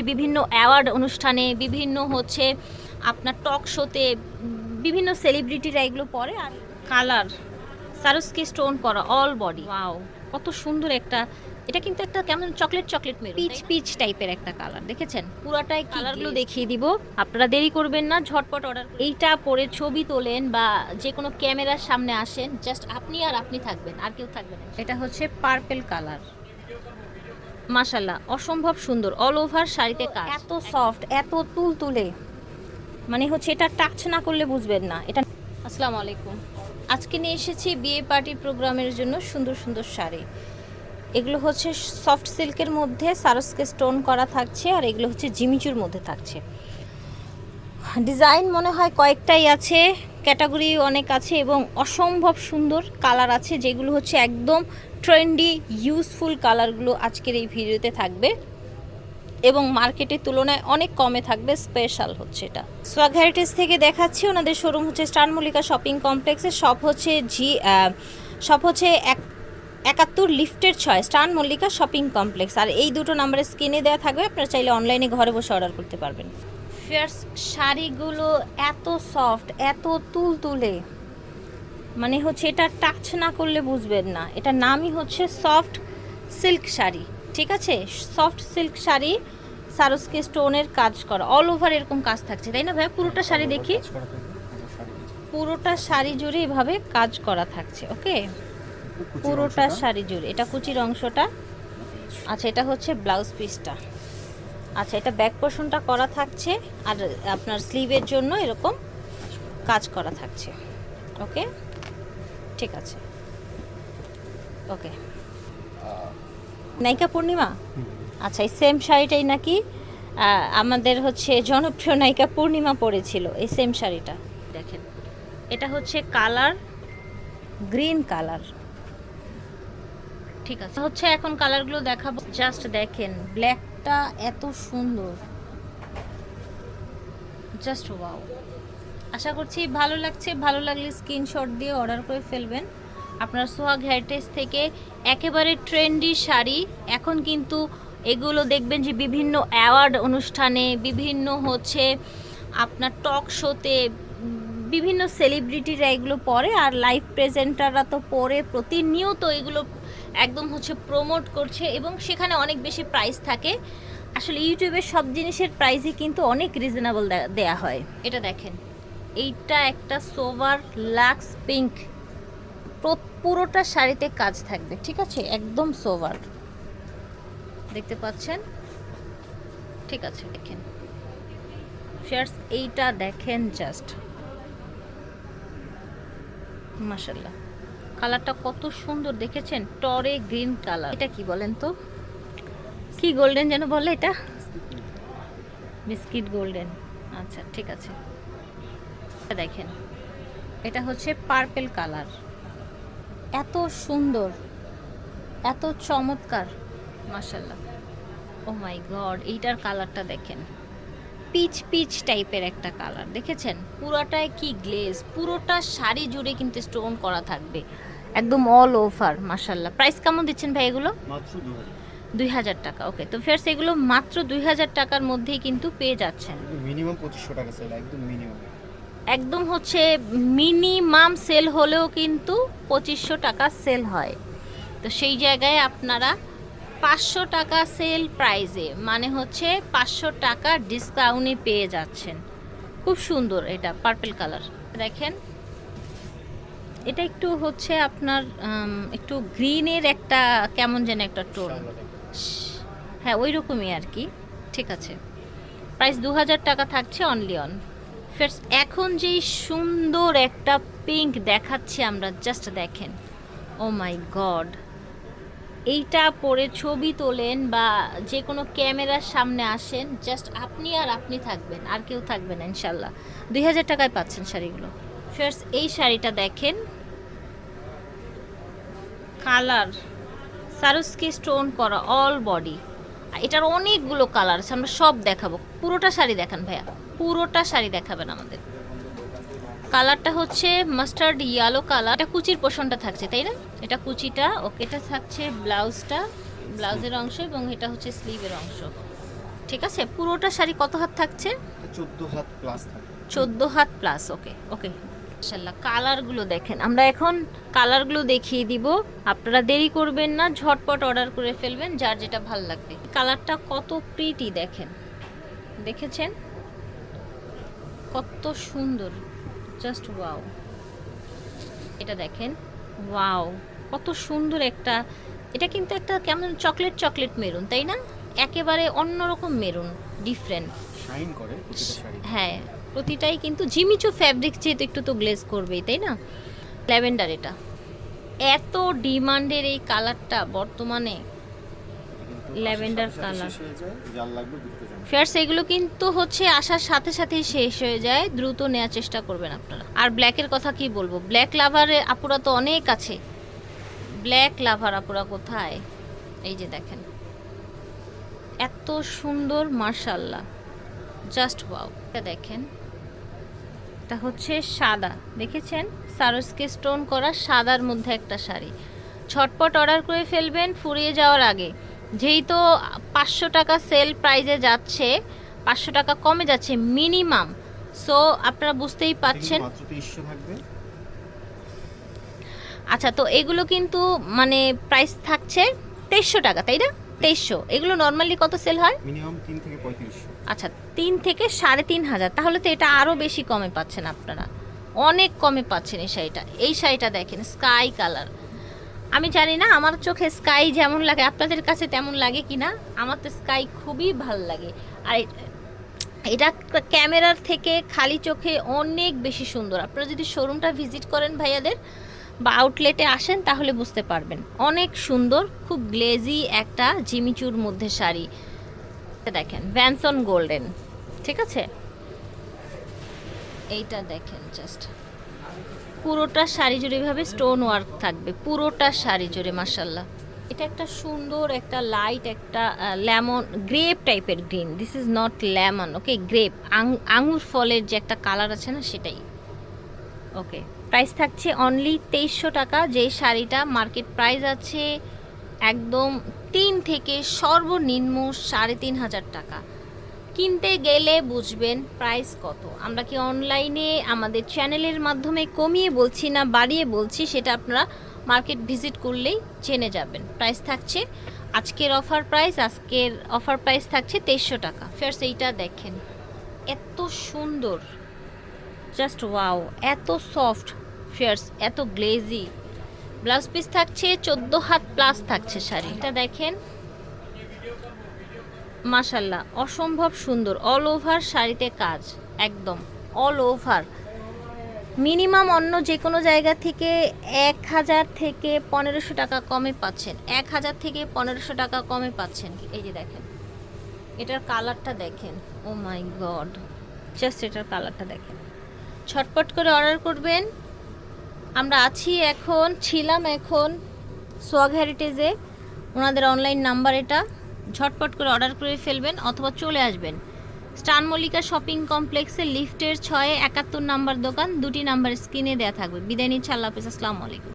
যে বিভিন্ন অ্যাওয়ার্ড অনুষ্ঠানে বিভিন্ন হচ্ছে আপনার টক শোতে বিভিন্ন সেলিব্রিটিরা এগুলো পরে আর কালার সারস্কি স্টোন করা অল বডি ওয়াও কত সুন্দর একটা এটা কিন্তু একটা কেমন chocolate chocolate maroon peach peach টাইপের একটা কালার দেখেছেন? পুরাটাই কালারগুলো দেখিয়ে দিব আপনারা দেরি করবেন না ঝটপট অর্ডার এইটা পরে ছবি তোলেন বা যে কোনো ক্যামেরার সামনে আসেন জাস্ট আপনি আর আপনি থাকবেন আর কেউ থাকবেন না। এটা হচ্ছে পার্পেল কালার মাশাল্লাহ অসম্ভব সুন্দর অল ওভার শাড়িতে কাজ। এত সফট এত তুল তুলে মানে হচ্ছে এটা টাচ না করলে বুঝবেন না এটা আসসালামু আলাইকুম। আজকে নিয়ে এসেছি বিয়ে পার্টি প্রোগ্রামের জন্য সুন্দর সুন্দর শাড়ি। এগুলো হচ্ছে সফট সিল্কের মধ্যে সারসকে স্টোন করা থাকছে আর এগুলো হচ্ছে জিমিচুর মধ্যে থাকছে। ডিজাইন মনে হয় কয়েকটাই আছে ক্যাটাগরি অনেক আছে এবং অসম্ভব সুন্দর কালার আছে যেগুলো হচ্ছে একদম ট্রেন্ডি ইউজফুল কালারগুলো আজকের এই ভিডিওতে থাকবে। এবং মার্কেটের তুলনায় অনেক কমে থাকবে স্পেশাল হচ্ছে এটা। সোয়াগ হেরিটেজ থেকে দেখাচ্ছি, ওনাদের শোরুম হচ্ছে স্টার মল্লিকা শপিং কমপ্লেক্সে সব হচ্ছে জি সব হচ্ছে এক, একাত্তর লিফটের ছয় স্টান মল্লিকা শপিং কমপ্লেক্স আর এই দুটো নাম্বারে স্ক্রিনে দেওয়া থাকবে, আপনারা চাইলে অনলাইনে ঘরে বসে অর্ডার করতে পারবেন। ফেয়ার্স শাড়িগুলো এত সফট এত তুল তুলে মানে হচ্ছে এটা টাচ না করলে বুঝবেন না। এটা নামই হচ্ছে সফট সিল্ক শাড়ি ঠিক আছে? সফট সিল্ক শাড়ি সারসকে স্টোনের কাজ করা অল ওভার এরকম কাজ থাকছে তাই না ভাই? পুরোটা শাড়ি দেখি। পুরোটা শাড়ি জুড়ে এভাবে কাজ করা থাকছে ওকে পুরোটা শাড়ি জুড়ে এটা কুচির অংশটা। আচ্ছা এটা হচ্ছে ব্লাউজ পিসটা আচ্ছা এটা ব্যাক পোর্শনটা করা থাকছে আর আপনার স্লিভের জন্য এরকম কাজ করা থাকছে ওকে ঠিক আছে। ওকে। নায়িকা পূর্ণিমা? আচ্ছা এই সেম শাড়িটাই নাকি আমাদের হচ্ছে জনপ্রিয় নায়িকা পূর্ণিমা পরেছিল এই সেম শাড়িটা। দেখেন এটা হচ্ছে কালার গ্রিন কালার। ঠিক আছে হচ্ছে এখন কালারগুলো দেখাবো। জাস্ট দেখেন ব্ল্যাকটা এত সুন্দর। Just wow. আশা করছি ভালো লাগছে। ভালো লাগলে স্ক্রিনশট দিয়ে অর্ডার করে ফেলবেন। আপনার সোহাগ হেরিটেজ থেকে একেবারে ট্রেন্ডি শাড়ি। এখন কিন্তু এগুলো দেখবেন যে বিভিন্ন অ্যাওয়ার্ড অনুষ্ঠানে, বিভিন্ন হচ্ছে আপনার টক শোতে বিভিন্ন সেলিব্রিটিরা এগুলো পরে আর লাইভ প্রেজেন্টাররা তো পরে। প্রতিনিয়ত এগুলো একদম হচ্ছে প্রমোট করছে এবং সেখানে অনেক বেশি প্রাইস থাকে। আসলে ইউটিউবের সব জিনিসের প্রাইসই কিন্তু অনেক রিজনেবল দেয়া হয়। এটা দেখেন। এইটা একটা সোভার লাক্স পিঙ্ক। পুরোটা শাড়িতে কাজ থাকবে, ঠিক আছে? একদম সোভার। দেখতে পাচ্ছেন? ঠিক আছে, দেখেন। ফেয়ার্স, এইটা দেখেন জাস্ট। মাশাল্লাহ কালারটা কত সুন্দর, দেখেছেন? টরে গ্রিন কালার। এটা কি বলেন তো? কি গোল্ডেন যেন বলে এটা? Biscuit golden. আচ্ছা ঠিক আছে। দেখেন। এটা হচ্ছে পার্পেল কালার এত সুন্দর এত চমৎকার মাশাল্লাহ ও মাই গড এইটার কালারটা দেখেন। পিচ পিচ টাইপের একটা কালার দেখেছেন? পুরোটায় কি গ্লেজ পুরোটা শাড়ি জুড়ে কিন্তু স্টোন করা থাকবে। একদম অল ওভার মাশাল্লাহ প্রাইস কেমন দিচ্ছেন ভাই এগুলো? দুই হাজার টাকা ওকে তো ফের এগুলো মাত্র দুই হাজার টাকার মধ্যেই কিন্তু পেয়ে যাচ্ছেন। মিনিমাম পঁচিশশো টাকা একদম মিনিমাম একদম হচ্ছে মিনিমাম সেল হলেও কিন্তু পঁচিশশো টাকা সেল হয়। তো সেই জায়গায় আপনারা পাঁচশো টাকা সেল প্রাইজে মানে হচ্ছে পাঁচশো টাকা ডিসকাউন্টে পেয়ে যাচ্ছেন। খুব সুন্দর এটা পার্পেল কালার দেখেন এটা একটু হচ্ছে আপনার একটু গ্রিনের একটা কেমন যেন একটা টোন। হ্যাঁ ওই রকমই আর কি। ঠিক আছে। প্রাইস দু হাজার টাকা থাকছে অনলি অন ফেরস এখন যেই সুন্দর একটা পিঙ্ক দেখাচ্ছি আমরা জাস্ট দেখেন। ও মাই গড এইটা পরে ছবি তোলেন বা যে কোনো ক্যামেরার সামনে আসেন জাস্ট আপনি আর আপনি থাকবেন, আর কেউ থাকবেন না, ইনশাল্লাহ। দুই হাজার টাকায় পাচ্ছেন শাড়িগুলো। ফার্স্ট এই শাড়িটা দেখেন। কালার। সারুস্কি স্টোন করা অল বডি এটার অনেকগুলো কালার আছে, আমরা সব দেখাবো। পুরোটা শাড়ি দেখান ভাইয়া। পুরোটা শাড়ি দেখাবেন আমাদের। কালারটা হচ্ছে মাস্টার্ড ইয়েলো কালার এটা কুচির পোষণটা থাকছে তাই না? এটা কুচিটা ওকে এটা থাকছে ব্লাউজটা ব্লাউজের অংশ এবং এটা হচ্ছে স্লিভের অংশ। ঠিক আছে? পুরোটা শাড়ি কত হাত থাকছে? চোদ্দ হাত প্লাস চোদ্দ হাত প্লাস ওকে ওকে। মাশাল্লাহ কালারগুলো দেখেন। আমরা এখন কালারগুলো দেখিয়ে দিব। আপনারা দেরি করবেন না ঝটপট অর্ডার করে ফেলবেন যার যেটা ভালো লাগবে। কালারটা কত প্রিটি দেখেন। দেখেছেন? কত সুন্দর। জাস্ট ওয়াও এটা দেখেন ওয়াও কত সুন্দর একটা এটা কিন্তু একটা কেমন চকলেট চকলেট মেরুন তাই না? একেবারে অন্যরকম মেরুন ডিফারেন্ট শাইন করে হ্যাঁ প্রতিটাই কিন্তু জিমিচু ফ্যাব্রিক যেহেতু একটু তো গ্লেজ করবেই তাই না? ল্যাভেন্ডার এটা। এত ডিমান্ডের এই কালারটা বর্তমানে ল্যাভেন্ডার কালার। যার লাগবে। ফেয়ার্স, এগুলো কিন্তু হচ্ছে আসার সাথে সাথেই শেষ হয়ে যায়, দ্রুত নেওয়ার চেষ্টা করবেন আপনারা। আর ব্ল্যাকের কথা কি বলব? ব্ল্যাক লাভারে আপুরা তো অনেক আছে। ব্ল্যাক লাভার আপুরা কোথায়? এই যে দেখেন। এত সুন্দর মার্শাল্লাহ জাস্ট ওয়াও এটা দেখেন। এটা হচ্ছে সাদা। দেখেছেন? সারসকে স্টোন করা সাদার মধ্যে একটা শাড়ি। ছটপট অর্ডার করে ফেলবেন, ফুরিয়ে যাওয়ার আগে। যেহেতু পাঁচশো টাকা সেল প্রাইজে যাচ্ছে পাঁচশো টাকা কমে যাচ্ছে মিনিমাম। সো আপনারা বুঝতেই পাচ্ছেন। আচ্ছা তো এগুলো কিন্তু মানে প্রাইস থাকছে তেইশশো টাকা তাই না? তেইশশো। এগুলো নর্মালি কত সেল হয়? মিনিমাম তিন থেকে পঁয়ত্রিশশো। আচ্ছা তিন থেকে সাড়ে তিন হাজার। তাহলে তো এটা আরও বেশি কমে পাচ্ছেন আপনারা। অনেক কমে পাচ্ছেন এই শাড়িটা। এই শাড়িটা দেখেন স্কাই কালার। আমি জানি না, আমার চোখে স্কাই যেমন লাগে, আপনাদের কাছে তেমন লাগে কি না আমার তো স্কাই খুবই ভালো লাগে। আর এটা ক্যামেরার থেকে খালি চোখে অনেক বেশি সুন্দর। আপনারা যদি শোরুমটা ভিজিট করেন ভাইয়াদের বা আউটলেটে আসেন, তাহলে বুঝতে পারবেন। অনেক সুন্দর, খুব গ্লেজি একটা জিমিচুর মধ্যে শাড়ি। দেখেন ভ্যানসন গোল্ডেন ঠিক আছে? এইটা দেখেন জাস্ট পুরোটা শাড়ি জুড়ে এভাবে স্টোন ওয়ার্ক থাকবে। পুরোটা শাড়ি জুড়ে মাসাল্লাহ এটা একটা সুন্দর, একটা লাইট একটা লেমন গ্রেপ টাইপের green this is not lemon okay grape আঙুর ফলের যে একটা কালার আছে না, সেটাই। ওকে প্রাইস থাকছে অনলি তেইশশো টাকা। যে শাড়িটা মার্কেট প্রাইস আছে একদম তিন থেকে সর্বনিম্ন সাড়ে তিন হাজার টাকা। কিনতে গেলে বুঝবেন প্রাইস কত। আমরা কি অনলাইনে আমাদের চ্যানেলের মাধ্যমে কমিয়ে বলছি না বাড়িয়ে বলছি, সেটা আপনারা মার্কেট ভিজিট করলেই জেনে যাবেন। প্রাইস থাকছে আজকের অফার প্রাইস আজকের অফার প্রাইস থাকছে তেইশশো টাকা। ফেরস এইটা দেখেন, এত সুন্দর। জাস্ট ওয়াও এত সফট ফেয়ার্স এত গ্লেজি ব্লাউজ পিস থাকছে, চোদ্দ হাত প্লাস থাকছে শাড়িটা দেখেন মাশাল্লাহ, অসম্ভব সুন্দর অল ওভার শাড়িতে কাজ, একদম অল ওভার মিনিমাম অন্য যে কোনো জায়গা থেকে এক হাজার থেকে পনেরোশো টাকা কমে পাচ্ছেন, এক হাজার থেকে পনেরোশো টাকা কমে পাচ্ছেন, এই যে দেখেন। এটার কালারটা দেখেন ও মাই গড জাস্ট এটার কালারটা দেখেন। ছটপট করে অর্ডার করবেন। আমরা আছি এখন, ছিলাম এখন, সোয়াগ হেরিটেজে ওনাদের অনলাইন নাম্বার এটা। ঝটপট করে অর্ডার করে ফেলবেন অথবা চলে আসবেন। স্টান মল্লিকা শপিং কমপ্লেক্সে লিফটের ছয়ে একাত্তর নাম্বার দোকান, দুটি নাম্বার স্ক্রিনে দেওয়া থাকবে। বিদায় নিচ্ছে, আল্লাহ হাফিজ। আসসালামু আলাইকুম।